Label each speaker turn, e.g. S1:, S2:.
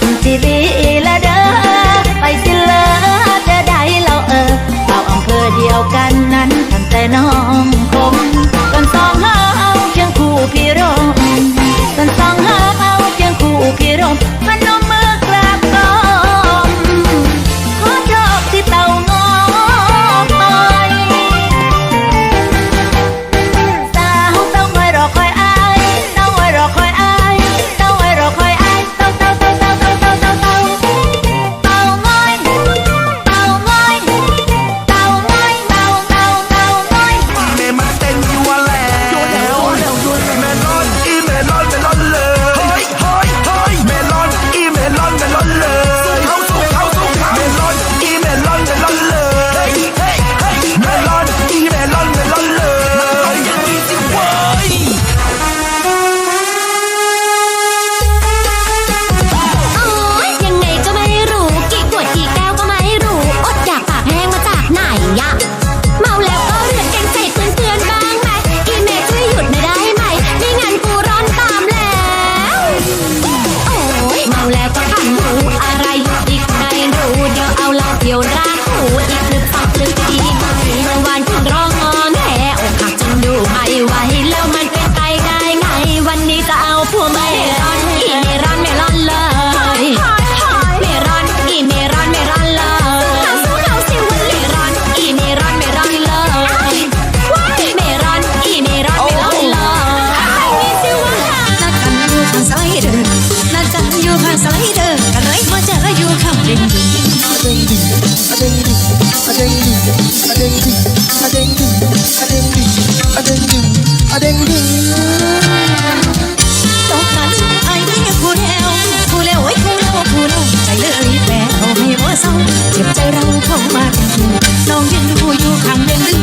S1: Until
S2: หัวอีกนึกฟังนึกดี
S3: ผู้เราใจเลยแผลเขาให้ว่าเศร้าเจ็บใจเราเข้ามาเป็นคู่น้องยืนดูอยู่ข้างเดินดึง